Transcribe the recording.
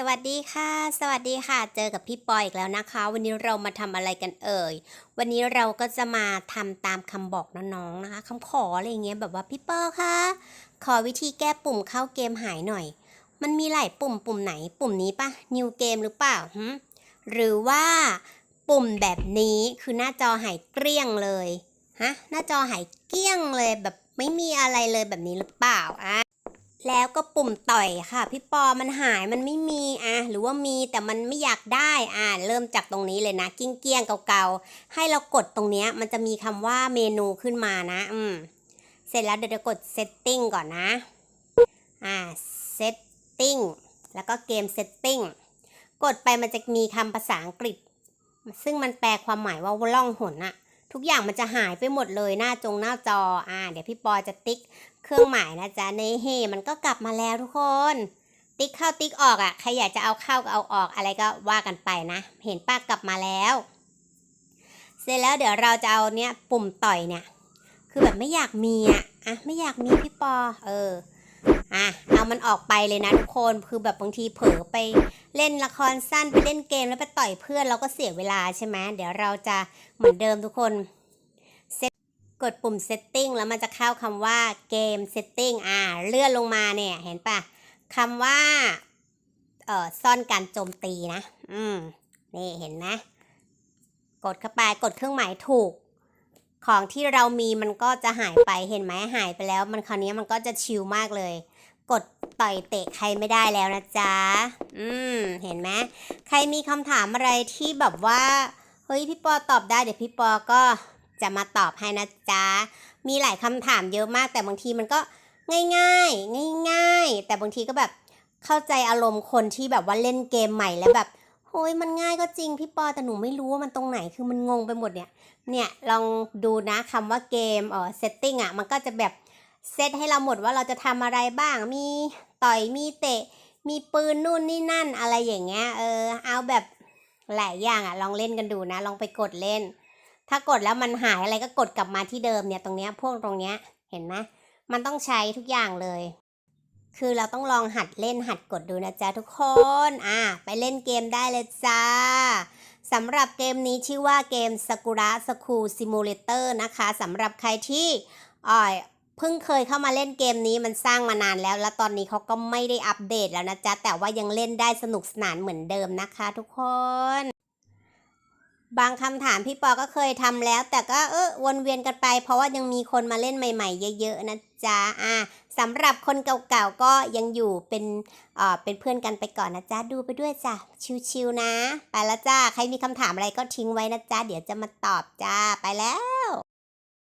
สวัสดีค่ะ สวัสดีค่ะ เจอกับพี่ปอยอีกแล้วนะคะ วันนี้เรามาทำอะไรกันเอ่ย วันนี้เราก็จะมาทำตามคำบอกน้องๆนะคะคำขออะไรเงี้ยแบบว่าพี่ปอคะขอวิธีแก้ปุ่มเข้าเกมหายหน่อย มันมีหลายปุ่มปุ่มไหน ปุ่มนี้ปะ New Game หรือเปล่าหึหรือว่าปุ่มแบบนี้คือหน้าจอหายเกลี้ยงเลยฮะหน้าจอหายเกลี้ยงเลยแบบไม่มีอะไรเลยแบบนี้หรือเปล่าอะ แล้วก็ปุ่มต่อยค่ะ พี่ปอมันหายมันไม่มีอะหรือว่ามีแต่มันไม่อยากได้อะเริ่มจากตรงนี้เลยนะกิ้งเกี้ยงเก่าๆ ให้เรากดตรงเนี้ยมันจะมีคำว่าเมนูขึ้นมานะอืมเสร็จแล้วเดี๋ยวจะกด setting ก่อนนะอ่า setting แล้วก็เกม setting กดไปมันจะมีคำภาษาอังกฤษ ซึ่งมันแปลความหมายว่าล่องหนอะ ทุกอย่างมันจะหายไปหมดเลยหน้าจงหน้าจออ่าเดี๋ยวพี่ปอจะติ๊กเครื่องหมายนะจ๊ะในเฮมันก็กลับมาแล้วทุกคน ติ๊กเข้าติ๊กออกอะ่ะใครอยากจะเอาเข้าก็เอาออกอะไรก็ว่ากันไปนะ เห็นป้ากลับมาแล้ว เสร็จแล้วเดี๋ยวเราจะเอาเนี้ยปุ่มต่อยเนี่ย คือแบบไม่อยากมีอะอะไม่อยากมีพี่ปอเออ อะเอามันออกไปเลยนะทุกคนคือแบบบางทีเผลอไปเล่นละครสั้นไปเล่นเกมแล้วไปต่อยเพื่อนเราก็เสียเวลาใช่ไหมเดี๋ยวเราจะเหมือนเดิมทุกคนกดปุ่ม setting แล้วมันจะเข้าคำว่าเกม setting อ่าเลื่อนลงมาเนี่ยเห็นปะคำว่าเอ่อซ่อนการโจมตีนะ อืมนี่เห็นไหมกดเข้าไปกดเครื่องหมายถูก ของที่เรามีมันก็จะหายไปเห็นไหมหายไปแล้ว มันคราวนี้มันก็จะชิลมากเลย กดต่อยเตะใครไม่ได้แล้วนะจ๊ะ อืม เห็นไหมใครมีคำถามอะไรที่แบบว่า เฮ้ยพี่ปอตอบได้เดี๋ยวพี่ปอก็จะมาตอบให้นะจ๊ะ มีหลายคำถามเยอะมากแต่บางทีมันก็ง่ายๆ ง่าย ๆ แต่บางทีก็แบบเข้าใจอารมณ์คนที่แบบว่าเล่นเกมใหม่แล้วแบบโอ้ยมันง่ายก็จริงพี่ปอแต่หนูไม่รู้ว่ามันตรงไหนคือมันงงไปหมดเนี่ย เนี่ยลองดูนะคำว่าเกมเออ setting อะมันก็จะแบบ เซตให้เราหมดว่าเราจะทำอะไรบ้าง มีต่อย มีเตะ มีปืนนู่นนี่นั่นอะไรอย่างเงี้ย เออ เอาแบบหลายอย่างอะลองเล่นกันดูนะ ลองไปกดเล่น ถ้ากดแล้วมันหายอะไรก็กดกลับมาที่เดิมเนี่ยตรงเนี้ยพวกตรงเนี้ยเห็นไหมมันต้องใช้ทุกอย่างเลย คือเราต้องลองหัดเล่นหัดกดดูนะจ๊ะทุกคน อะไปเล่นเกมได้เลยจ้าสำหรับเกมนี้ชื่อว่าเกม Sakura School Simulator นะคะสำหรับใครที่อ่อย เพิ่งเคยเข้ามาเล่นเกมนี้มันสร้างมานานแล้ว แล้วตอนนี้เขาก็ไม่ได้อัปเดตแล้วนะจ๊ะ แต่ว่ายังเล่นได้สนุกสนานเหมือนเดิมนะคะทุกคน บางคำถามพี่ปอก็เคยทำแล้ว แต่ก็เออวนเวียนกันไป เพราะว่ายังมีคนมาเล่นใหม่ ๆ เยอะๆนะจ๊ะอะสำหรับคนเก่าๆก็ยังอยู่เป็นเอ่อเป็นเพื่อนกันไปก่อนนะจ๊ะดูไปด้วยจ้ะชิวๆนะ ไปแล้วจ้าใครมีคำถามอะไรก็ทิ้งไว้นะจ๊ะเดี๋ยวจะมาตอบจ้าไปแล้ว